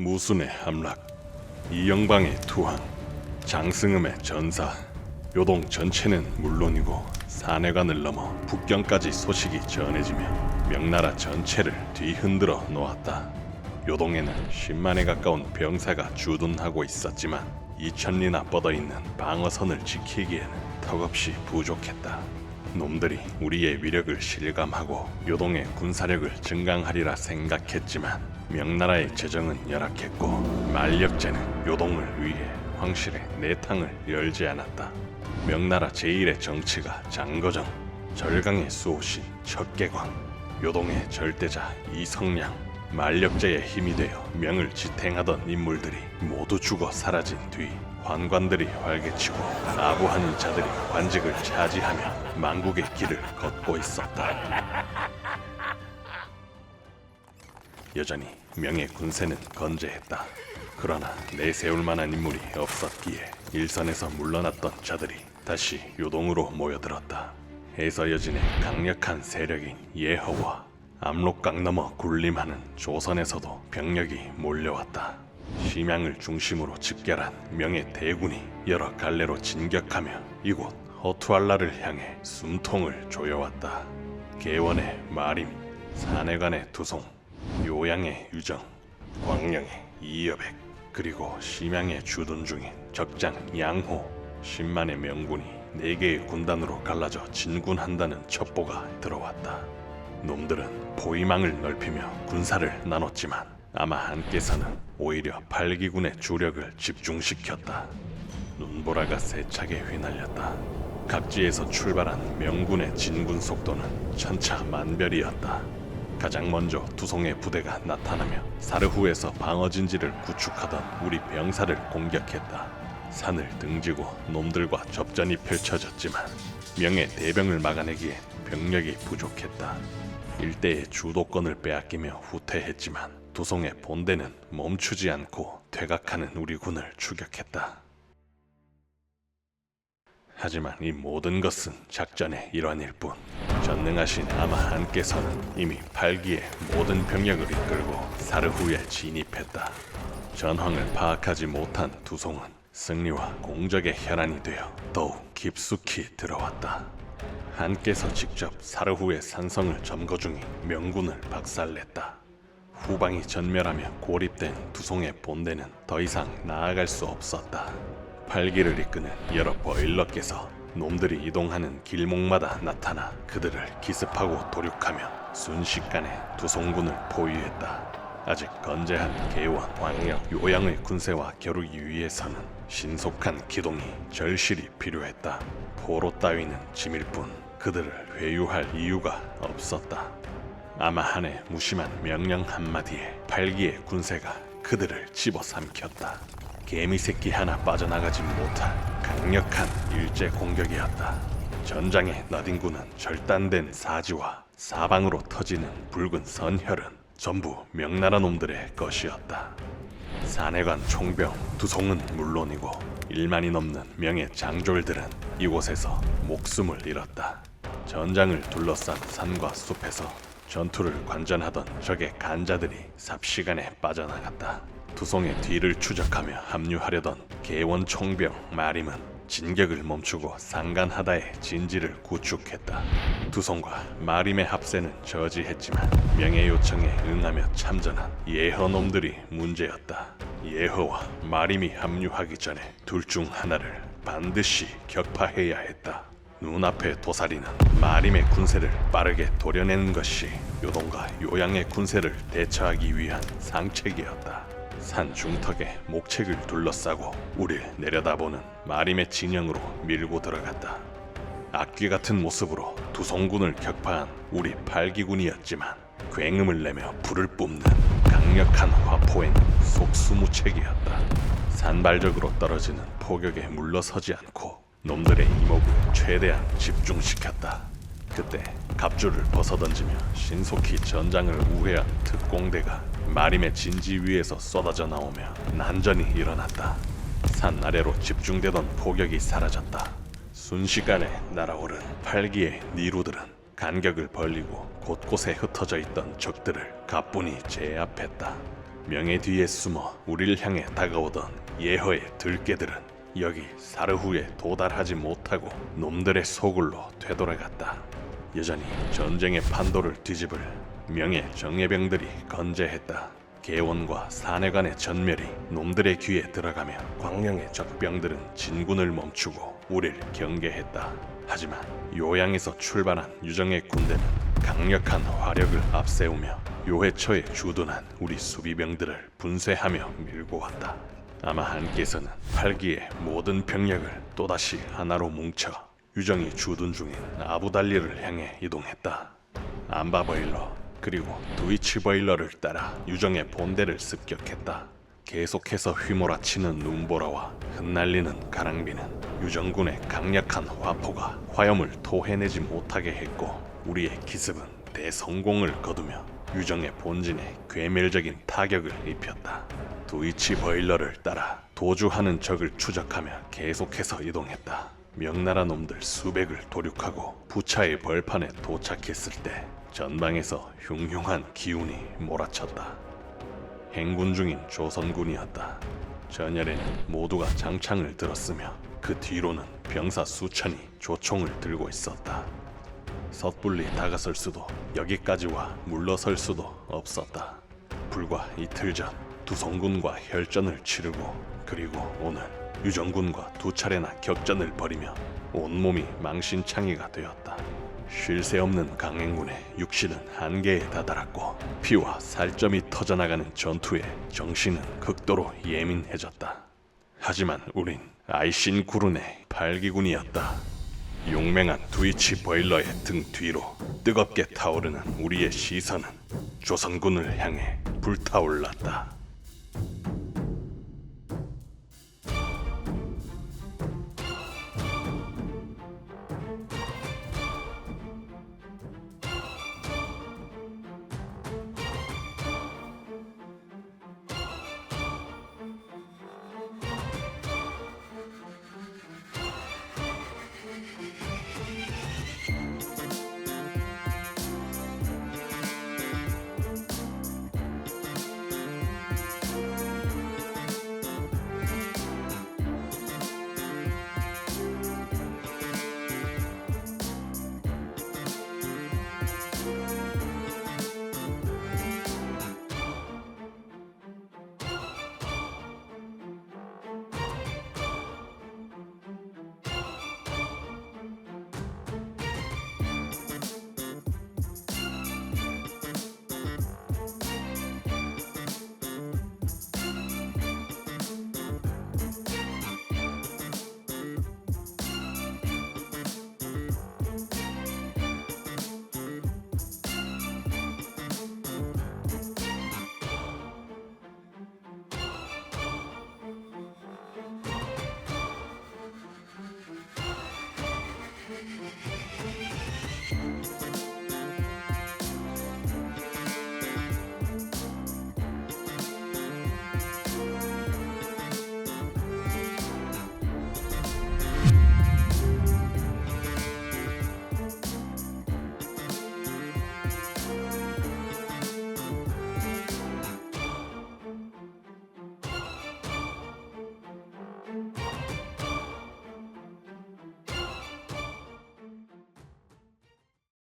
무순의 함락, 이영방의 투항, 장승음의 전사, 요동 전체는 물론이고 산해관을 넘어 북경까지 소식이 전해지며 명나라 전체를 뒤흔들어 놓았다. 요동에는 10만에 가까운 병사가 주둔하고 있었지만 2천리나 뻗어 있는 방어선을 지키기에는 턱없이 부족했다. 놈들이 우리의 위력을 실감하고 요동의 군사력을 증강하리라 생각했지만 명나라의 재정은 열악했고 만력제는 요동을 위해 황실의 내탕을 열지 않았다. 명나라 제1의 정치가 장거정, 절강의 수호신 척계광, 요동의 절대자 이성량, 만력제의 힘이 되어 명을 지탱하던 인물들이 모두 죽어 사라진 뒤 관관들이 활개치고 아부하는 자들이 관직을 차지하며 망국의 길을 걷고 있었다. 여전히 명의 군세는 건재했다. 그러나 내세울 만한 인물이 없었기에 일선에서 물러났던 자들이 다시 요동으로 모여들었다. 해서여진의 강력한 세력인 예허와 압록강 넘어 군림하는 조선에서도 병력이 몰려왔다. 심양을 중심으로 집결한 명의 대군이 여러 갈래로 진격하며 이곳 허투알라를 향해 숨통을 조여왔다. 개원의 마림, 산해관의 두송, 요양의 유정, 광령의 이여백, 그리고 심양에 주둔 중인 적장 양호, 10만의 명군이 네 개의 군단으로 갈라져 진군한다는 첩보가 들어왔다. 놈들은 포위망을 넓히며 군사를 나눴지만 아마 한께서는 오히려 팔기군의 주력을 집중시켰다. 눈보라가 세차게 휘날렸다. 각지에서 출발한 명군의 진군 속도는 천차만별이었다. 가장 먼저 두송의 부대가 나타나며 사르후에서 방어 진지를 구축하던 우리 병사를 공격했다. 산을 등지고 놈들과 접전이 펼쳐졌지만 명의 대병을 막아내기에 병력이 부족했다. 일대의 주도권을 빼앗기며 후퇴했지만 두송의 본대는 멈추지 않고 퇴각하는 우리 군을 추격했다. 하지만 이 모든 것은 작전의 일환일 뿐 전능하신 아마 한께서는 이미 발기에 모든 병력을 이끌고 사르후에 진입했다. 전황을 파악하지 못한 두송은 승리와 공적의 혈안이 되어 더욱 깊숙이 들어왔다. 한께서 직접 사르후의 산성을 점거 중인 명군을 박살냈다. 후방이 전멸하며 고립된 두송의 본대는 더 이상 나아갈 수 없었다. 팔기를 이끄는 여러 버일러께서 놈들이 이동하는 길목마다 나타나 그들을 기습하고 도륙하며 순식간에 두송군을 포위했다. 아직 건재한 개원, 왕력, 요양의 군세와 겨루기 위해서는 신속한 기동이 절실히 필요했다. 포로 따위는 짐일 뿐 그들을 회유할 이유가 없었다. 아마한의 무심한 명령 한마디에 팔기의 군세가 그들을 집어삼켰다. 개미 새끼 하나 빠져나가지 못할 강력한 일제 공격이었다. 전장의 나딘군은 절단된 사지와 사방으로 터지는 붉은 선혈은 전부 명나라 놈들의 것이었다. 산해관 총병 두송은 물론이고 1만이 넘는 명의 장졸들은 이곳에서 목숨을 잃었다. 전장을 둘러싼 산과 숲에서 전투를 관전하던 적의 간자들이 삽시간에 빠져나갔다. 두송의 뒤를 추적하며 합류하려던 개원 총병 마림은 진격을 멈추고 상간하다의 진지를 구축했다. 두송과 마림의 합세는 저지했지만 명예 요청에 응하며 참전한 예허 놈들이 문제였다. 예허와 마림이 합류하기 전에 둘 중 하나를 반드시 격파해야 했다. 눈앞에 도사리는 마림의 군세를 빠르게 도려내는 것이 요동과 요양의 군세를 대처하기 위한 상책이었다. 산 중턱에 목책을 둘러싸고 우릴 내려다보는 마림의 진영으로 밀고 들어갔다. 악귀 같은 모습으로 두송군을 격파한 우리 팔기군이었지만 굉음을 내며 불을 뿜는 강력한 화포엔 속수무책이었다. 산발적으로 떨어지는 포격에 물러서지 않고 놈들의 이목을 최대한 집중시켰다. 그때 갑주를 벗어던지며 신속히 전장을 우회한 특공대가 마림의 진지 위에서 쏟아져 나오며 난전이 일어났다. 산 아래로 집중되던 포격이 사라졌다. 순식간에 날아오른 팔기의 니루들은 간격을 벌리고 곳곳에 흩어져 있던 적들을 가뿐히 제압했다. 명예 뒤에 숨어 우리를 향해 다가오던 예허의 들깨들은 여기 사르후에 도달하지 못하고 놈들의 소굴로 되돌아갔다. 여전히 전쟁의 판도를 뒤집을 명예 정예병들이 건재했다. 개원과 사내 간의 전멸이 놈들의 귀에 들어가며 광령의 적병들은 진군을 멈추고 우리를 경계했다. 하지만 요양에서 출발한 유정의 군대는 강력한 화력을 앞세우며 요해처에 주둔한 우리 수비병들을 분쇄하며 밀고 왔다. 아마 한께서는 팔기의 모든 병력을 또다시 하나로 뭉쳐 유정이 주둔 중인 아부달리를 향해 이동했다. 암바버일러 그리고 두이치버일러를 따라 유정의 본대를 습격했다. 계속해서 휘몰아치는 눈보라와 흩날리는 가랑비는 유정군의 강력한 화포가 화염을 토해내지 못하게 했고 우리의 기습은 대성공을 거두며 유정의 본진에 괴멸적인 타격을 입혔다. 두이치 버일러를 따라 도주하는 적을 추적하며 계속해서 이동했다. 명나라 놈들 수백을 도륙하고 부차의 벌판에 도착했을 때 전방에서 흉흉한 기운이 몰아쳤다. 행군 중인 조선군이었다. 전열에는 모두가 장창을 들었으며 그 뒤로는 병사 수천이 조총을 들고 있었다. 섣불리 다가설 수도 여기까지와 물러설 수도 없었다. 불과 이틀 전 두성군과 혈전을 치르고 그리고 오늘 유정군과 두 차례나 격전을 벌이며 온몸이 망신창이가 되었다. 쉴 새 없는 강행군의 육신은 한계에 다다랐고 피와 살점이 터져나가는 전투에 정신은 극도로 예민해졌다. 하지만 우린 아이신 구룬의 발기군이었다. 용맹한 트위치 보일러의 등 뒤로 뜨겁게 타오르는 우리의 시선은 조선군을 향해 불타올랐다.